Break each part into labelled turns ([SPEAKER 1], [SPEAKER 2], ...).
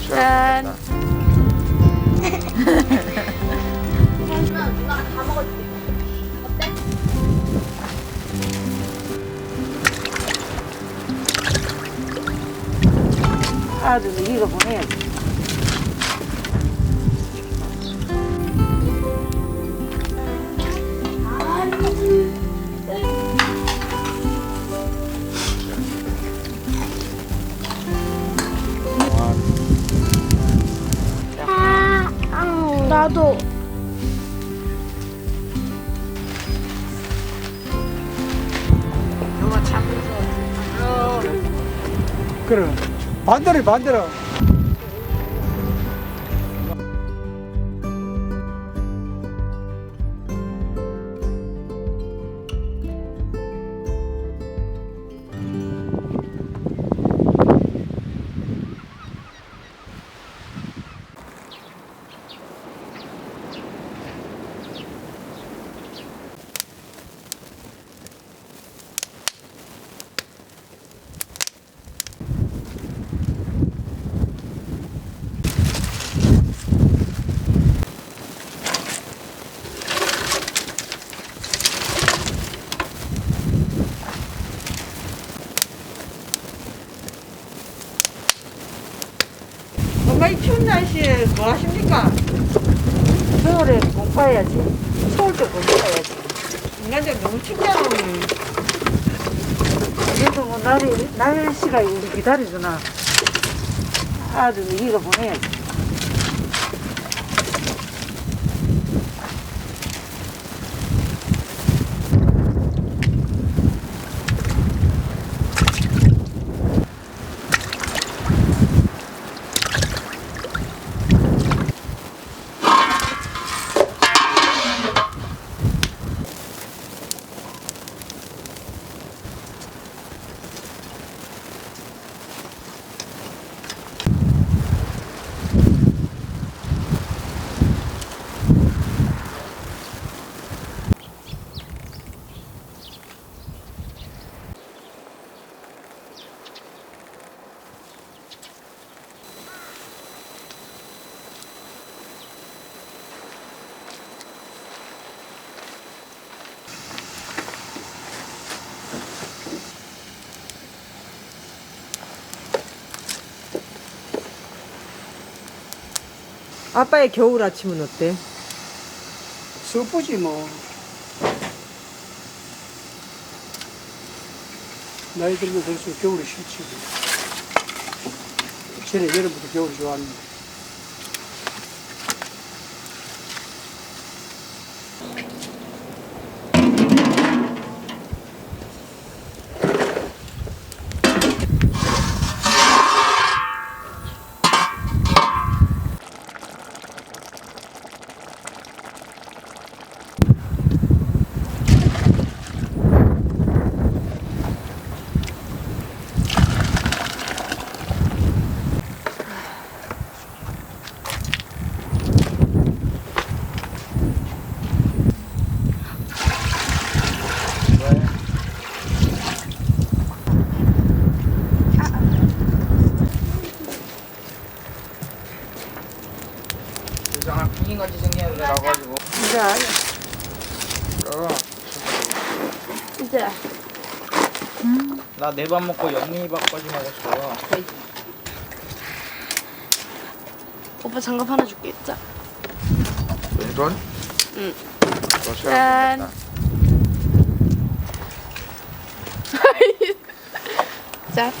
[SPEAKER 1] 짠.
[SPEAKER 2] 다?
[SPEAKER 3] 아들 이거 보내야지.
[SPEAKER 4] 반대로 반대로
[SPEAKER 3] 엄마 이 추운 날씨에 뭐 하십니까? 겨울에 공부해야지. 추울 때 공부해야지. 인간적 너무 춥잖아. 그래도 뭐 날이, 날씨가 우리 기다려주나. 아들 이거 보내야지.
[SPEAKER 5] 아빠의 겨울 아침은 어때?
[SPEAKER 4] 슬프지 뭐. 나이 들면 들수록 겨울이 싫지. 전에 여름부터 겨울이 좋았는데
[SPEAKER 1] 이상한 핑 같이 생겼는데 나가지고.
[SPEAKER 3] 자,
[SPEAKER 1] 어.
[SPEAKER 2] 이제
[SPEAKER 1] 나 네 밥 먹고 영림이밥까지 먹었어.
[SPEAKER 2] 오빠 장갑 하나 줄게. 자.
[SPEAKER 1] 왼손?
[SPEAKER 2] 응.
[SPEAKER 1] 짠.
[SPEAKER 2] 자.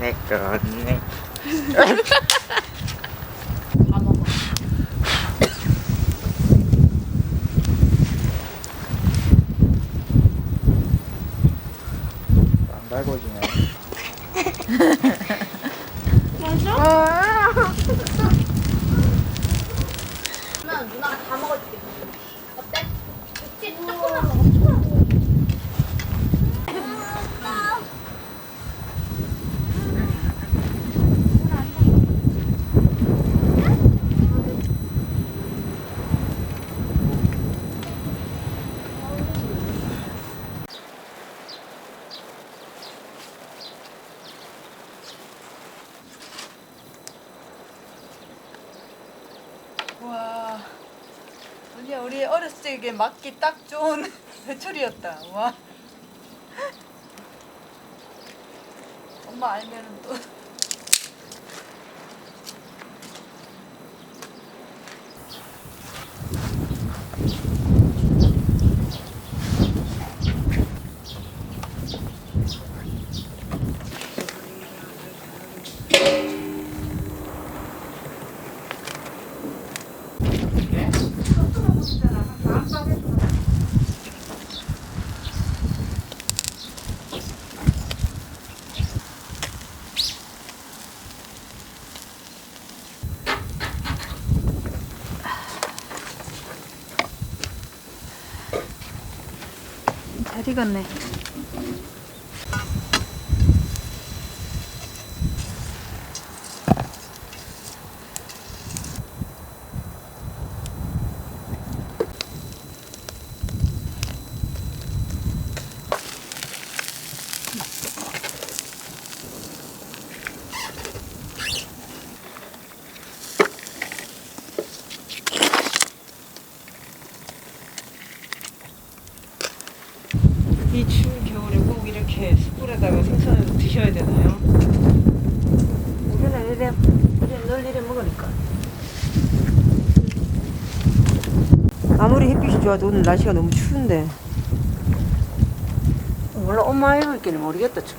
[SPEAKER 1] 내꺼 내. 안 달궈지
[SPEAKER 3] 우리 어렸을 적에 맞기 딱 좋은 회초리였다. 와. 엄마 알면은 또. 익었네. 이 추운 겨울에 꼭 이렇게 숯불에다가 생선을 드셔야 되나요? 우리는 이래, 이래 늘 이래 먹으니까.
[SPEAKER 5] 아무리 햇빛이 좋아도 오늘 날씨가 너무 추운데.
[SPEAKER 3] 몰라 엄마 해볼기는 모르겠다 참.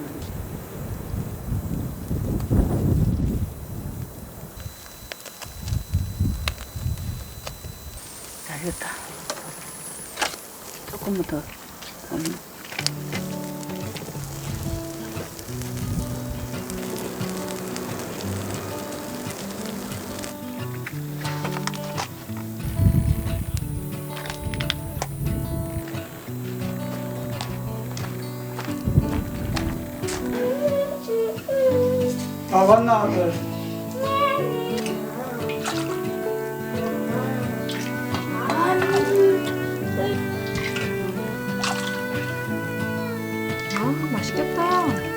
[SPEAKER 3] 잘 됐다. 조금만 더. 음.
[SPEAKER 4] 아 왔나 아들
[SPEAKER 3] 아 맛있겠다.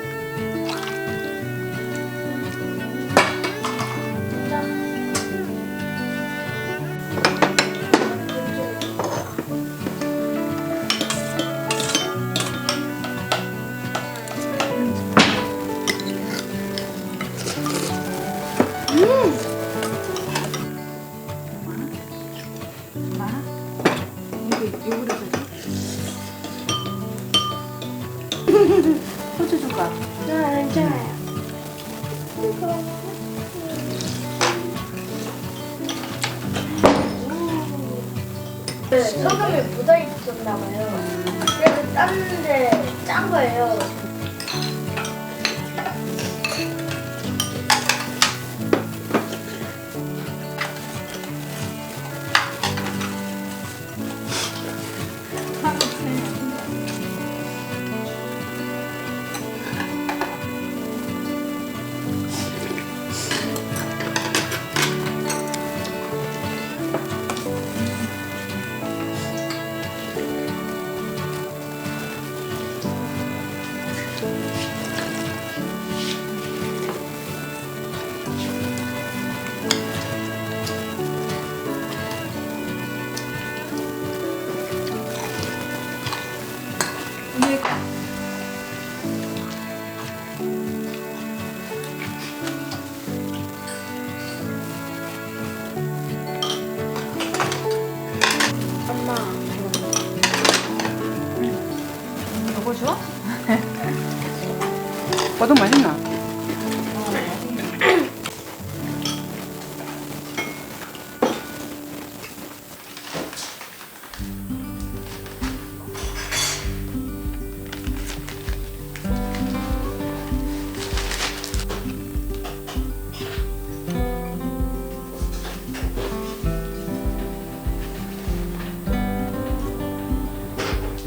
[SPEAKER 3] 호주 줄까?
[SPEAKER 2] 네, 소금이 묻어 있었나 봐요. 그래서 땄는데 짠 거예요.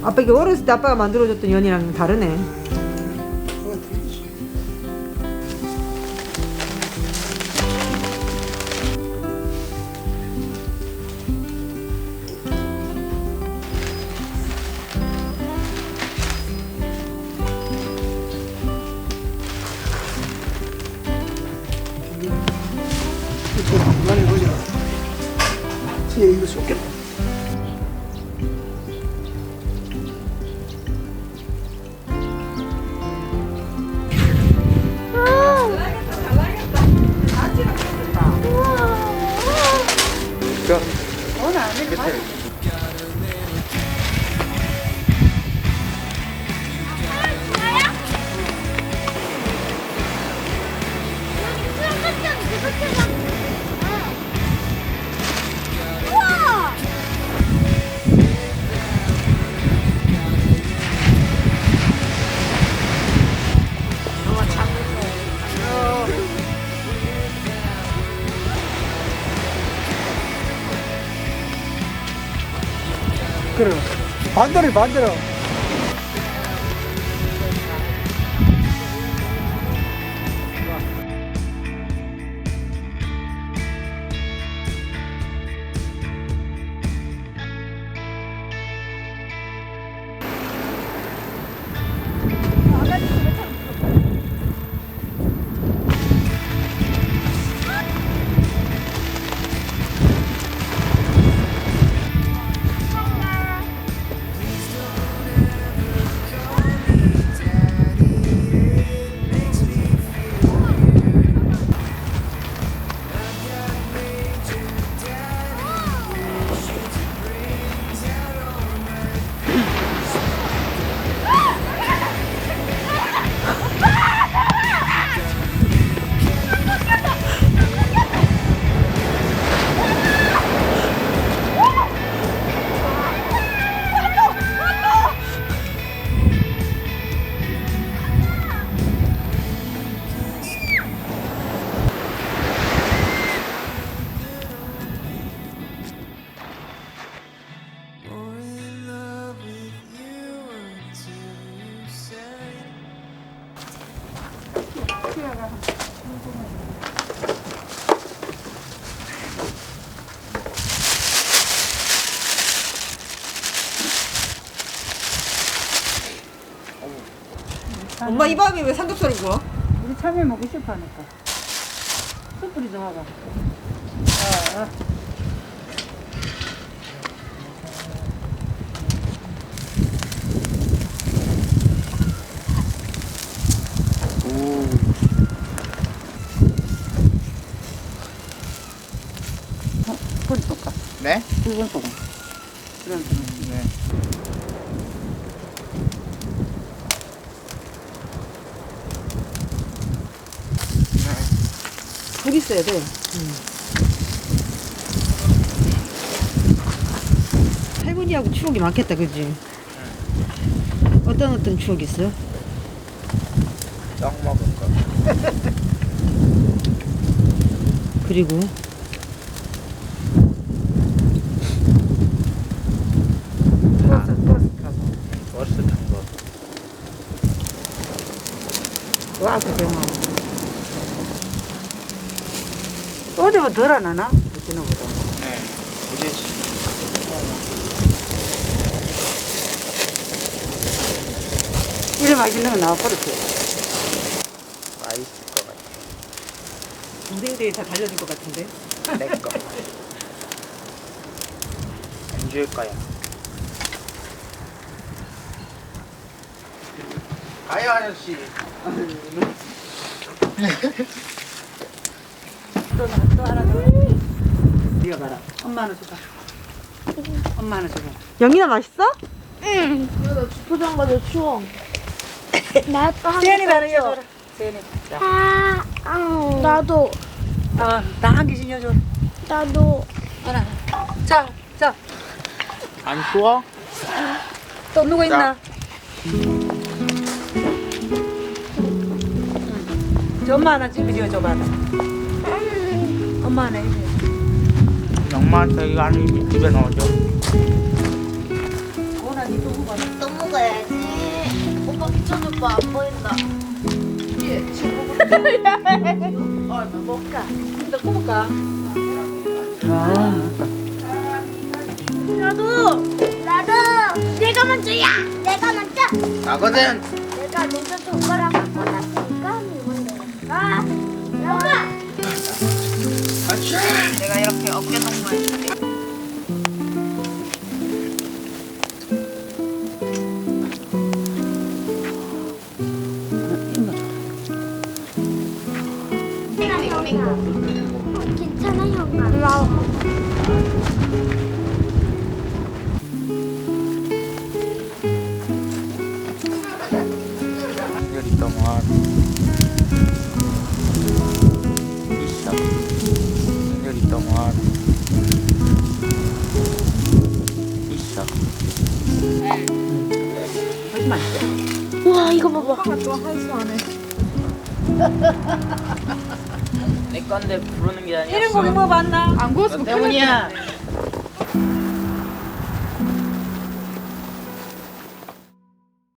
[SPEAKER 5] 아빠 이게 어렸을 때 아빠가 만들어줬던 연이랑 다르네.
[SPEAKER 4] 되지 이거 좋겠다 반대로 반대로.
[SPEAKER 5] 엄마 이 밤에 왜 삼겹살을 구워?
[SPEAKER 3] 우리 참외 먹고 싶어 하니까. 숯불이 좀 하자.
[SPEAKER 1] 네?
[SPEAKER 3] 붉은 소금. 그런 소금.
[SPEAKER 1] 네.
[SPEAKER 5] 불 있어야 돼. 할머니하고 추억이 많겠다, 그지? 어떤 어떤 추억 있어?
[SPEAKER 1] 떡 먹은 거.
[SPEAKER 5] 그리고
[SPEAKER 1] 다
[SPEAKER 3] 버스, 버스 타고.
[SPEAKER 1] 버스 탄 거.
[SPEAKER 3] 와, 그대만. 어제보다 덜안 하나? 그때보다.
[SPEAKER 1] 네. 그게
[SPEAKER 3] 이래 맛있는 거 나와버렸어.
[SPEAKER 1] 맛있을 것 같아.
[SPEAKER 5] 동생들이 다 달려줄 것 같은데?
[SPEAKER 1] 내 거. 안 줄 거야. 가요 아저씨.
[SPEAKER 3] 또, 또 하나 더. 네가 봐라. 엄마 하나 줘봐. 엄마 하나 줘봐.
[SPEAKER 5] 영희나 맛있어?
[SPEAKER 2] 응. 그래도 주포장 가서 추워. 나또 한.
[SPEAKER 3] 세연이 하나 줘라. 세연이. 자,
[SPEAKER 2] 아, 아, 나도,
[SPEAKER 3] 어, 나한 개씩 여줘.
[SPEAKER 2] 나도.
[SPEAKER 3] 하나. 자, 자.
[SPEAKER 1] 안 추워?
[SPEAKER 3] 또 누구 있나? 저 엄마 하나 찍어 줘봐. 엄마 하나 해줘.
[SPEAKER 1] 엄마한테 이거 안 입- 입에 넣어줘.
[SPEAKER 3] 오나 니도 먹어.
[SPEAKER 2] 또 먹어야지. 오빠 비춰줘봐, 안 보인다. 예, 지금 얼마 먹까?
[SPEAKER 3] 또 구울까?
[SPEAKER 2] 나도, 나도. 내가 먼저야. 내가 먼저.
[SPEAKER 1] 나거든.
[SPEAKER 2] 내가 먼저 젓가락 갖고 났으니까 이건 내가. 아, 엄마.
[SPEAKER 5] 내가 이렇게 어깨 동무 해줄게.
[SPEAKER 2] 괜찮아, 형아.
[SPEAKER 1] 여기
[SPEAKER 2] 우와, 이거 봐봐.
[SPEAKER 1] 내 건데 부르는 게 아니야.
[SPEAKER 3] 이런 거 먹어봤나?
[SPEAKER 5] 안 구웠으면
[SPEAKER 1] 너 때문이야.
[SPEAKER 5] 큰일 났겠네.